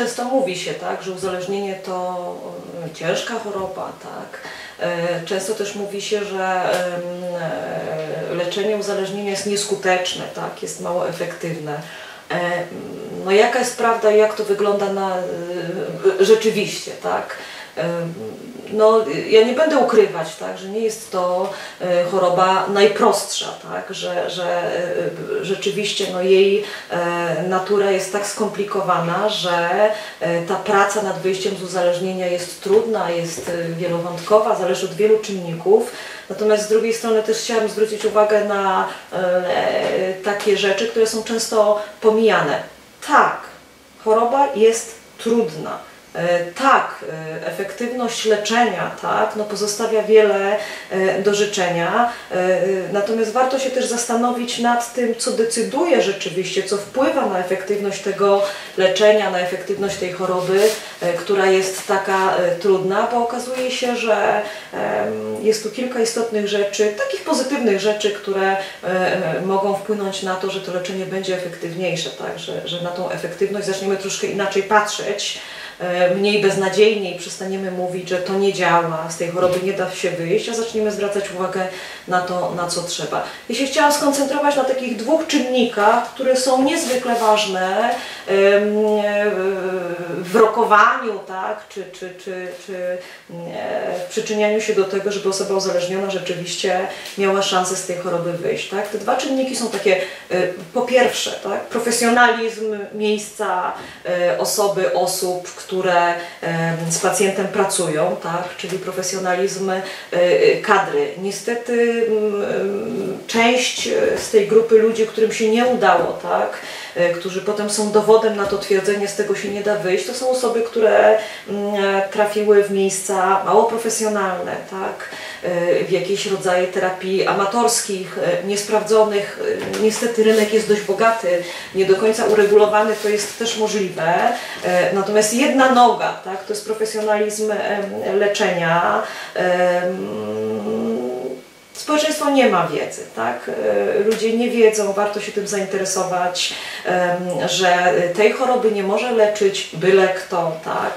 często mówi się, tak, że uzależnienie to e, ciężka choroba, tak. E, Często też mówi się, że e, leczenie uzależnienia jest nieskuteczne, tak, jest mało efektywne. No jaka jest prawda i jak to wygląda na, rzeczywiście, tak? No, ja nie będę ukrywać, tak, że nie jest to e, choroba najprostsza, tak, że, że e, rzeczywiście no, jej e, natura jest tak skomplikowana, że ta praca nad wyjściem z uzależnienia jest trudna, jest wielowątkowa, zależy od wielu czynników. Natomiast z drugiej strony też chciałam zwrócić uwagę na takie rzeczy, które są często pomijane. Tak, choroba jest trudna. E, Tak, e, efektywność leczenia tak, no pozostawia wiele e, do życzenia, natomiast warto się też zastanowić nad tym, co decyduje rzeczywiście, co wpływa na efektywność tego leczenia, na efektywność tej choroby, która jest taka trudna, bo okazuje się, że jest tu kilka istotnych rzeczy, takich pozytywnych rzeczy, które mogą wpłynąć na to, że to leczenie będzie efektywniejsze, tak? że, że na tą efektywność zaczniemy troszkę inaczej patrzeć, mniej beznadziejnie i przestaniemy mówić, że to nie działa, z tej choroby nie da się wyjść, a zaczniemy zwracać uwagę na to, na co trzeba. Ja się chciałam skoncentrować na takich dwóch czynnikach, które są niezwykle ważne e, w rokowaniu, tak, czy, czy, czy, czy e, w przyczynianiu się do tego, żeby osoba uzależniona rzeczywiście miała szansę z tej choroby wyjść. Tak? Te dwa czynniki są takie, e, po pierwsze, tak, profesjonalizm miejsca, e, osoby, osób, które z pacjentem pracują, tak, czyli profesjonalizm e, kadry. Niestety mm, em, część z tej grupy ludzi, którym się nie udało, tak, którzy potem są dowodem na to twierdzenie, z tego się nie da wyjść, to są osoby, które mm, trafiły w miejsca mało profesjonalne, tak, e, w jakieś rodzaje terapii amatorskich, e, niesprawdzonych. E, Niestety rynek jest dość bogaty, nie do końca uregulowany, to jest też możliwe. E, Natomiast jedna noga, tak, to jest profesjonalizm leczenia. Społeczeństwo nie ma wiedzy, tak? E, Ludzie nie wiedzą, warto się tym zainteresować, że tej choroby nie może leczyć byle kto, tak?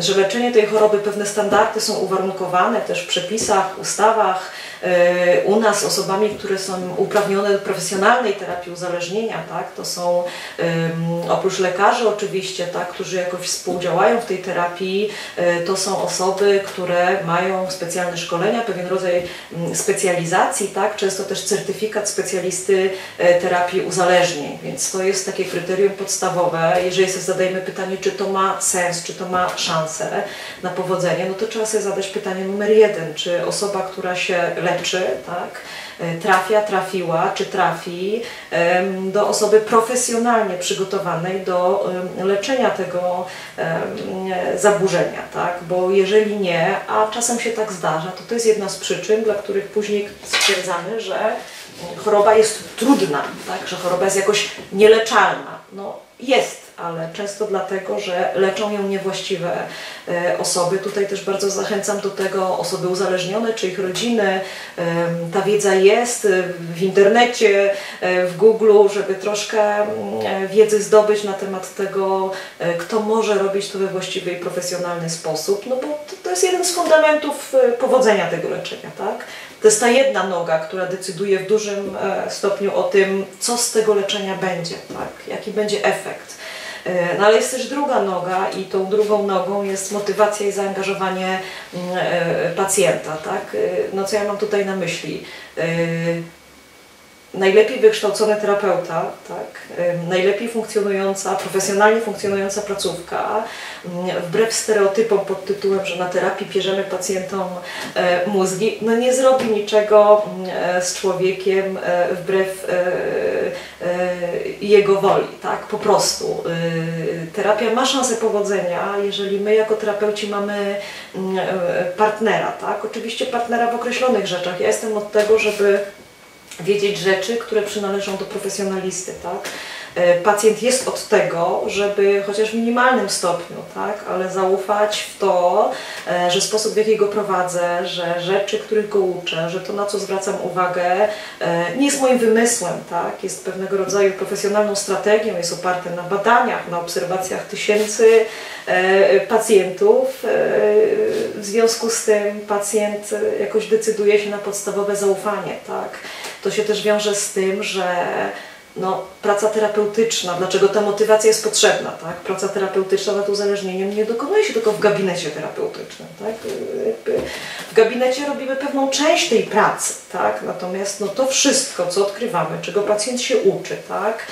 Że leczenie tej choroby, pewne standardy są uwarunkowane też w przepisach, ustawach, e, u nas osobami, które są uprawnione do profesjonalnej terapii uzależnienia, tak? To są oprócz lekarzy oczywiście, tak, którzy jakoś współdziałają w tej terapii, e, to są osoby, które mają specjalne szkolenia, pewien rodzaj mm, specjalizacji, tak, często też certyfikat specjalisty e, terapii uzależnień, więc to jest takie kryterium podstawowe. Jeżeli sobie zadajemy pytanie, czy to ma sens, czy to ma szansę na powodzenie, no to trzeba sobie zadać pytanie numer jeden, czy osoba, która się leczy, tak, trafia, trafiła, czy trafi do osoby profesjonalnie przygotowanej do leczenia tego e, zaburzenia, tak? Bo jeżeli nie, a czasem się tak zdarza, to to jest jedna z przyczyn, dla których później stwierdzamy, że choroba jest trudna, tak? Że choroba jest jakoś nieleczalna. No jest, ale często dlatego, że leczą ją niewłaściwe e, osoby. Tutaj też bardzo zachęcam do tego osoby uzależnione czy ich rodziny. Em, Ta wiedza jest e, w internecie, e, w Google, żeby troszkę mm, e, wiedzy zdobyć na temat tego, e, kto może robić to we właściwy i profesjonalny sposób, no bo to, jest jeden z fundamentów e, powodzenia tego leczenia, tak? To jest ta jedna noga, która decyduje w dużym e, stopniu o tym, co z tego leczenia będzie, tak? jaki będzie efekt. E, No ale jest też druga noga i tą drugą nogą jest motywacja i zaangażowanie mm, e, pacjenta. Tak? E, No co ja mam tutaj na myśli? Najlepiej wykształcony terapeuta, tak? najlepiej funkcjonująca, profesjonalnie funkcjonująca placówka, wbrew stereotypom pod tytułem, że na terapii bierzemy pacjentom e, mózgi, no nie zrobi niczego e, z człowiekiem e, wbrew jego woli, tak? Po prostu. Terapia ma szansę powodzenia, jeżeli my jako terapeuci mamy partnera, tak? Oczywiście partnera w określonych rzeczach. Ja jestem od tego, żeby wiedzieć rzeczy, które przynależą do profesjonalisty, tak? pacjent jest od tego, żeby chociaż w minimalnym stopniu, tak, ale zaufać w to, że sposób w jaki go prowadzę, że rzeczy, których go uczę, że to na co zwracam uwagę nie jest moim wymysłem, tak, jest pewnego rodzaju profesjonalną strategią, jest oparte na badaniach, na obserwacjach tysięcy pacjentów. W związku z tym pacjent jakoś decyduje się na podstawowe zaufanie, tak. To się też wiąże z tym, że no, praca terapeutyczna, dlaczego ta motywacja jest potrzebna, tak? Praca terapeutyczna nad uzależnieniem nie dokonuje się tylko w gabinecie terapeutycznym, tak? W gabinecie robimy pewną część tej pracy, tak? Natomiast no, to wszystko, co odkrywamy, czego pacjent się uczy, tak?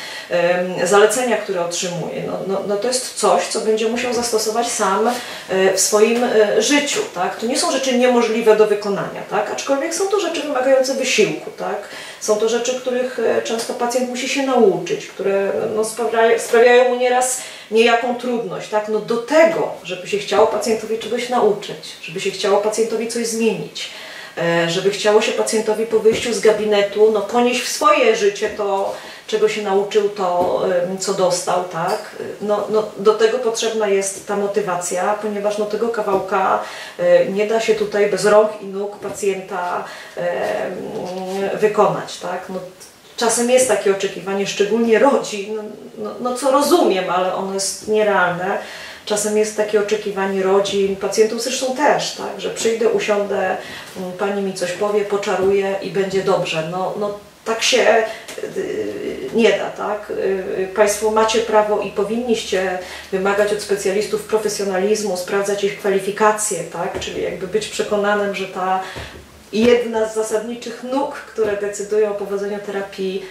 Zalecenia, które otrzymuje, no, no, no to jest coś, co będzie musiał zastosować sam e, w swoim e, życiu, tak? To nie są rzeczy niemożliwe do wykonania, tak? Aczkolwiek są to rzeczy wymagające wysiłku, tak? Są to rzeczy, których często pacjent musi się nauczyć, które no, sprawiają, sprawiają mu nieraz niejaką trudność. Tak? No, do tego, żeby się chciało pacjentowi czegoś nauczyć, żeby się chciało pacjentowi coś zmienić, e, żeby chciało się pacjentowi po wyjściu z gabinetu no, ponieść w swoje życie to, czego się nauczył, to co dostał, tak? No, no, do tego potrzebna jest ta motywacja, ponieważ no, tego kawałka e, nie da się tutaj bez rąk i nóg pacjenta wykonać, tak? No, czasem jest takie oczekiwanie, szczególnie rodzin, no, no, no co rozumiem, ale ono jest nierealne. Czasem jest takie oczekiwanie rodzin, pacjentów zresztą też, tak, że przyjdę, usiądę, pani mi coś powie, poczaruje i będzie dobrze. No, no tak się y, nie da, tak? Y, państwo macie prawo i powinniście wymagać od specjalistów profesjonalizmu, sprawdzać ich kwalifikacje, tak? Czyli jakby być przekonanym, że ta jedna z zasadniczych nóg, które decydują o powodzeniu terapii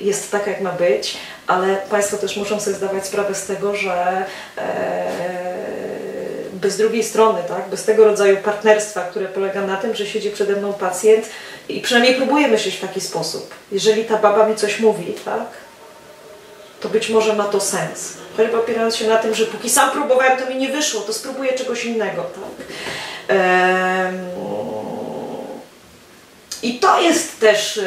jest taka, jak ma być, ale Państwo też muszą sobie zdawać sprawę z tego, że e, bez drugiej strony, tak, bez tego rodzaju partnerstwa, które polega na tym, że siedzi przede mną pacjent i przynajmniej próbuje myśleć w taki sposób. Jeżeli ta baba mi coś mówi, tak, to być może ma to sens. Choćby opierając się na tym, że póki sam próbowałem, to mi nie wyszło, to spróbuję czegoś innego. Tak. I to jest też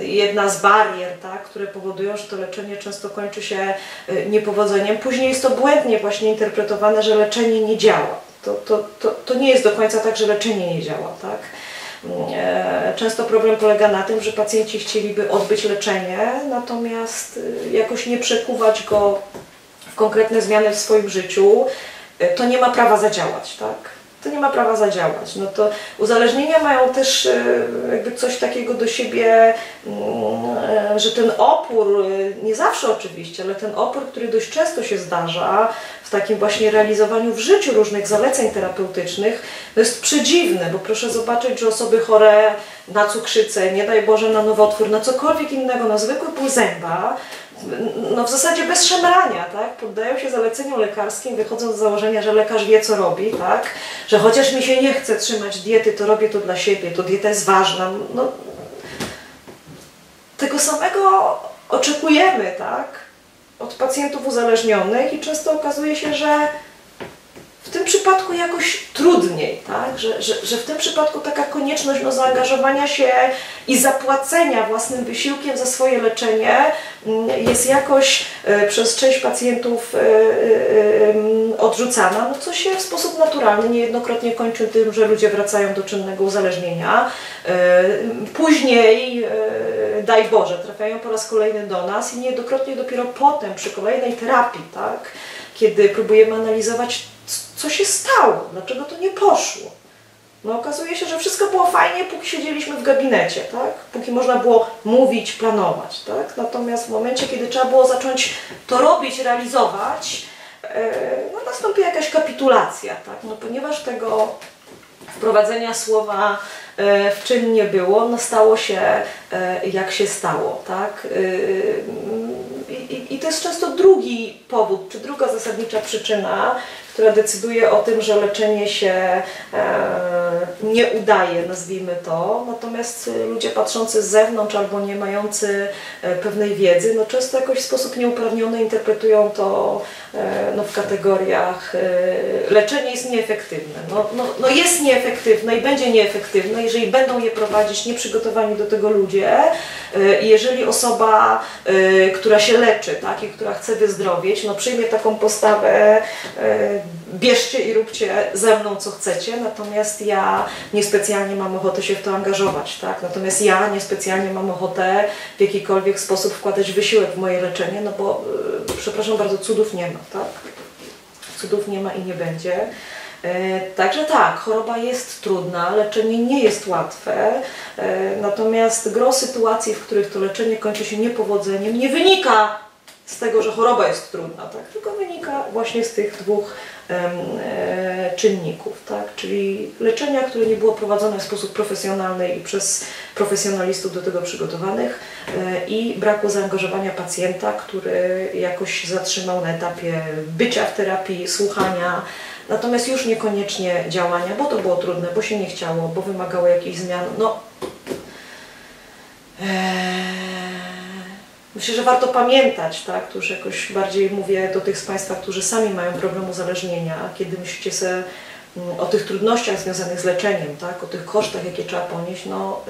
jedna z barier, tak, które powodują, że to leczenie często kończy się y, niepowodzeniem. Później jest to błędnie właśnie interpretowane, że leczenie nie działa. To, to, to, to nie jest do końca tak, że leczenie nie działa. Tak? E, często problem polega na tym, że pacjenci chcieliby odbyć leczenie, natomiast y, jakoś nie przekuwać go w konkretne zmiany w swoim życiu, to nie ma prawa zadziałać. Tak? To nie ma prawa zadziałać. No to uzależnienia mają też e, jakby coś takiego do siebie, mm, e, że ten opór, e, nie zawsze oczywiście, ale ten opór, który dość często się zdarza w takim właśnie realizowaniu w życiu różnych zaleceń terapeutycznych, jest przedziwny, bo proszę zobaczyć, że osoby chore na cukrzycę, nie daj Boże na nowotwór, na cokolwiek innego, na zwykły pół zęba, no w zasadzie bez szemrania, tak? Poddają się zaleceniom lekarskim, wychodząc z założenia, że lekarz wie, co robi, tak? Że chociaż mi się nie chce trzymać diety, to robię to dla siebie, to dieta jest ważna. No, tego samego oczekujemy, tak? Od pacjentów uzależnionych i często okazuje się, że przypadku jakoś trudniej, tak? że, że, że w tym przypadku taka konieczność no, zaangażowania się i zapłacenia własnym wysiłkiem za swoje leczenie mm, jest jakoś e, przez część pacjentów e, e, odrzucana, no co się w sposób naturalny niejednokrotnie kończy tym, że ludzie wracają do czynnego uzależnienia. Później, daj Boże, trafiają po raz kolejny do nas i niejednokrotnie dopiero potem, przy kolejnej terapii, tak, kiedy próbujemy analizować co się stało, dlaczego to nie poszło. No okazuje się, że wszystko było fajnie, póki siedzieliśmy w gabinecie, tak? Póki można było mówić, planować, tak? Natomiast w momencie, kiedy trzeba było zacząć to robić, realizować, e, no nastąpiła jakaś kapitulacja, tak? No ponieważ tego wprowadzenia słowa e, w czyn nie było, no stało się e, jak się stało, tak? I to jest często drugi powód, czy druga zasadnicza przyczyna, która decyduje o tym, że leczenie się e, nie udaje, nazwijmy to. Natomiast ludzie patrzący z zewnątrz albo nie mający e, pewnej wiedzy, no często jakoś w sposób nieuprawniony interpretują to e, no, w kategoriach leczenie jest nieefektywne. No, no, no jest nieefektywne i będzie nieefektywne, jeżeli będą je prowadzić nieprzygotowani do tego ludzie i jeżeli osoba, która się leczy, tak, i która chce wyzdrowieć, no przyjmie taką postawę, e, bierzcie i róbcie ze mną co chcecie, natomiast ja niespecjalnie mam ochotę się w to angażować, tak, natomiast ja niespecjalnie mam ochotę w jakikolwiek sposób wkładać wysiłek w moje leczenie, no bo, e, przepraszam bardzo, cudów nie ma, tak, cudów nie ma i nie będzie. E, Także tak, choroba jest trudna, leczenie nie jest łatwe, e, natomiast gro sytuacji, w których to leczenie kończy się niepowodzeniem, nie wynika z tego, że choroba jest trudna, tak? tylko wynika właśnie z tych dwóch czynników, tak? czyli leczenia, które nie było prowadzone w sposób profesjonalny i przez profesjonalistów do tego przygotowanych e, i braku zaangażowania pacjenta, który jakoś zatrzymał na etapie bycia w terapii, słuchania, natomiast już niekoniecznie działania, bo to było trudne, bo się nie chciało, bo wymagało jakichś zmian. No, Eee, Myślę, że warto pamiętać, tak, tu już jakoś bardziej mówię do tych z Państwa, którzy sami mają problem uzależnienia, kiedy myślicie sobie mm, o tych trudnościach związanych z leczeniem, tak, o tych kosztach, jakie trzeba ponieść, no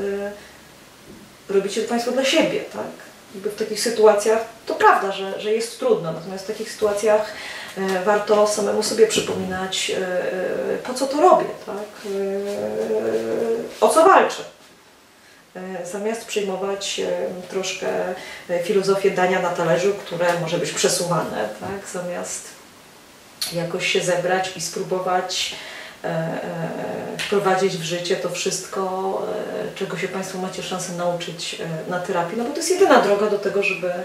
y, robicie to Państwo dla siebie, tak. Jakby w takich sytuacjach, to prawda, że, że jest trudno, natomiast w takich sytuacjach e, warto samemu sobie przypominać, e, e, po co to robię, tak, e, o co walczę zamiast przyjmować e, troszkę e, filozofię dania na talerzu, które może być przesuwane, tak? zamiast jakoś się zebrać i spróbować e, e, wprowadzić w życie to wszystko, e, czego się Państwo macie szansę nauczyć e, na terapii, no bo to jest jedyna droga do tego, żeby e,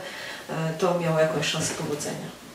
to miało jakąś szansę powodzenia.